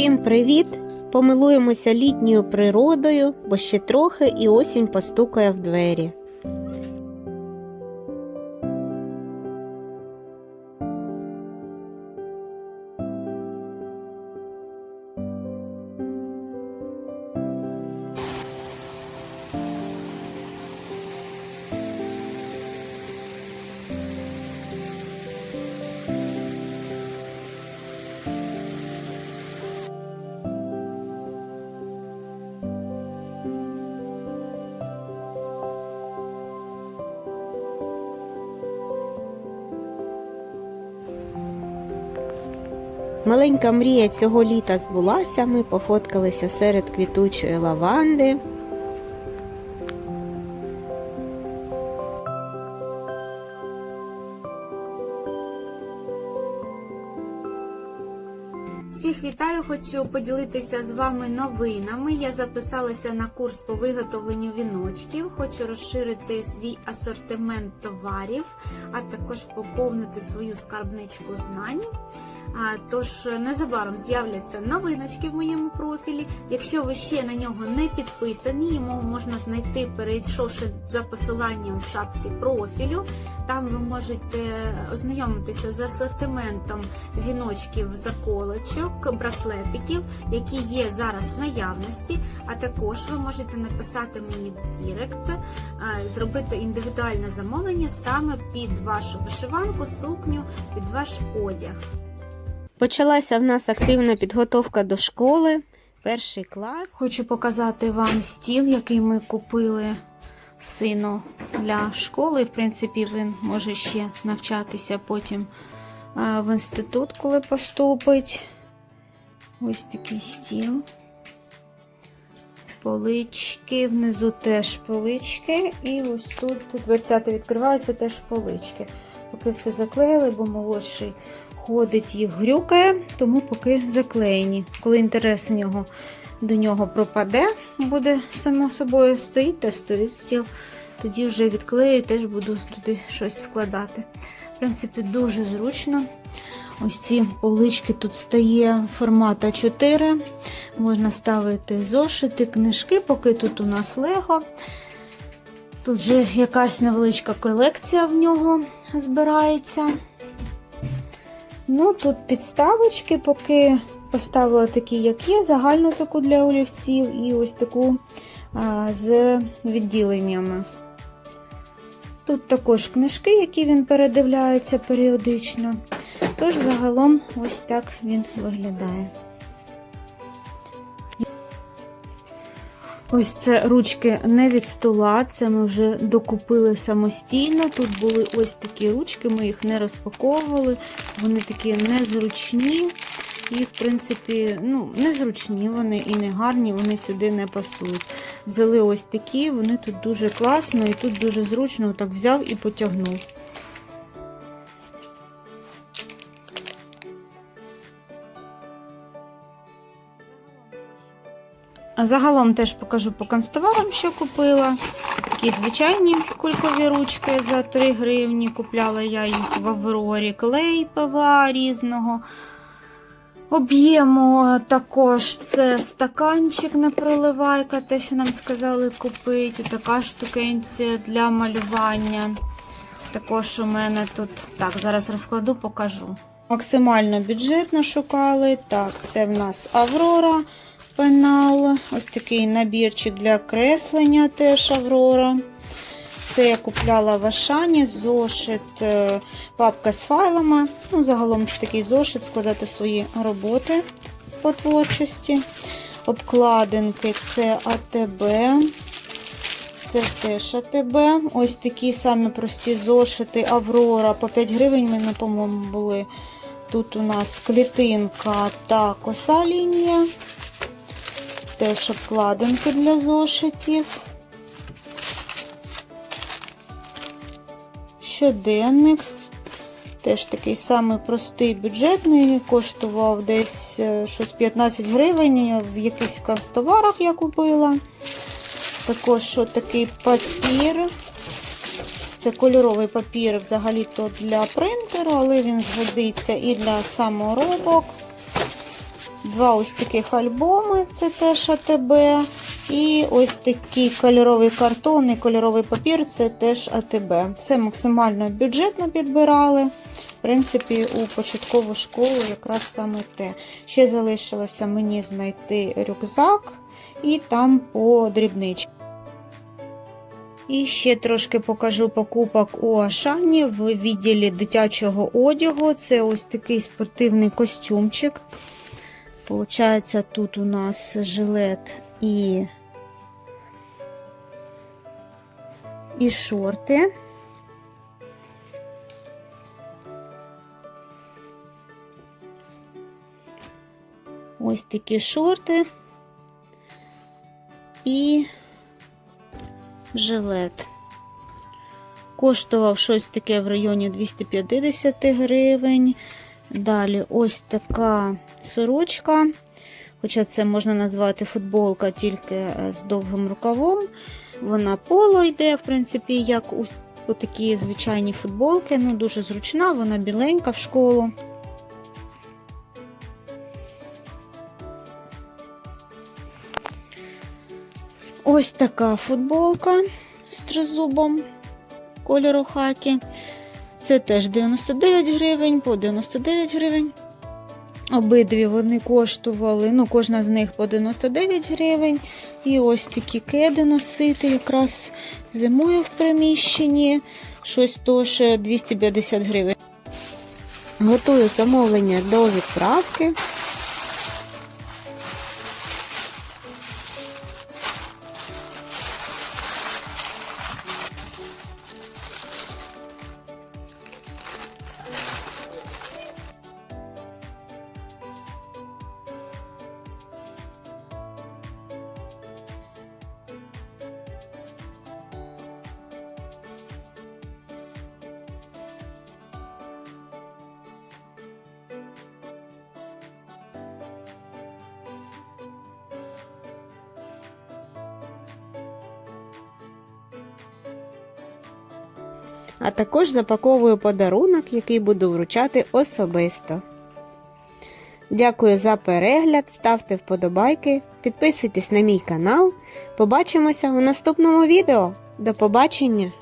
Всім привіт! Помилуємося літньою природою, бо ще трохи і осінь постукає в двері. Маленька мрія цього літа збулася. Ми пофоткалися серед квітучої лаванди. Всіх вітаю, хочу поділитися з вами новинами. Я записалася на курс по виготовленню віночків. Хочу розширити свій асортимент товарів, а також поповнити свою скарбничку знань. Тож незабаром з'являться новиночки в моєму профілі. Якщо ви ще на нього не підписані, його можна знайти, перейшовши за посиланням в шапці профілю. Там ви можете ознайомитися з асортиментом віночків, заколочок, браслетиків, які є зараз в наявності. А також ви можете написати мені в Дірект, зробити індивідуальне замовлення саме під вашу вишиванку, сукню, під ваш одяг. Почалася в нас активна підготовка до школи, перший клас. Хочу показати вам стіл, який ми купили сину для школи. В принципі, він може ще навчатися потім в інститут, коли поступить. Ось такий стіл. Полички, внизу теж полички. І ось тут дверцята відкриваються, теж полички. Поки все заклеїли, бо молодший ходить і грюкає, тому поки заклеєні. Коли інтерес в нього до нього пропаде, буде само собою стоїть та стоїть стіл, тоді вже відклею, теж буду туди щось складати. В принципі, дуже зручно. Ось ці полички тут стає формат А4. Можна ставити зошити, книжки, поки тут у нас лего. Тут вже якась невеличка колекція в нього збирається. Ну, тут підставочки, поки поставила такі, як є, загальну таку для олівців, і ось таку а, з відділеннями. Тут також книжки, які він передивляється періодично. Тож, загалом, ось так він виглядає. Ось це ручки не від стола, це ми вже докупили самостійно. Тут були ось такі ручки, ми їх не розпаковували, вони такі незручні. І, в принципі, ну, незручні вони і не гарні, вони сюди не пасують. Взяли ось такі, вони тут дуже класно і тут дуже зручно так взяв і потягнув. Загалом теж покажу по канцтоварам, що купила. Такі звичайні кулькові ручки за 3 гривні. Купляла я їх в Аврорі, клей ПВА різного об'єму. Також це стаканчик не проливайка, те, що нам сказали купити. Така штукенція для малювання. Також у мене тут, так, зараз розкладу, покажу. Максимально бюджетно шукали. Так, це в нас Аврора пенал. Ось такий набірчик для креслення теж Аврора. Це я купляла в Ашані, зошит, е, папка з файлами. Ну, Загалом це такий зошит, складати свої роботи по творчості. Обкладинки це АТБ. Це теж АТБ. Ось такі самі прості зошити Аврора. По 5 гривень мене, по-моєму, були. Тут у нас клітинка та коса лінія. Теж обкладинки для зошитів. Щоденник. Теж такий самий простий бюджетний, коштував десь е, щось 15 гривень, в якихось канцтоварах я купила. Також такий папір. Це кольоровий папір взагалі-то для принтеру, але він згодиться і для саморобок. Два ось таких альбоми, це теж АТБ. І ось такий кольоровий картон і кольоровий папір це теж АТБ. Все максимально бюджетно підбирали. В принципі, у початкову школу якраз саме те. Ще залишилося мені знайти рюкзак і там по дрібничці. І ще трошки покажу покупок у Ашані в відділі дитячого одягу. Це ось такий спортивний костюмчик. Получається, тут у нас жилет і, і шорти. Ось такі шорти і жилет. Коштував щось таке в районі 250 гривень. Далі ось така сорочка. Хоча це можна назвати футболка тільки е, з довгим рукавом. Вона поло йде, в принципі, як у, такі звичайні футболки. Ну, дуже зручна, вона біленька в школу. Ось така футболка з тризубом кольору хакі. Це теж 99 гривень, по 99 гривень. Обидві вони коштували, ну, кожна з них по 99 гривень. І ось такі кеди носити, якраз зимою в приміщенні. Щось теж 250 гривень. Готую замовлення до відправки. А також запаковую подарунок, який буду вручати особисто. Дякую за перегляд, ставте вподобайки, підписуйтесь на мій канал. Побачимося в наступному відео. До побачення!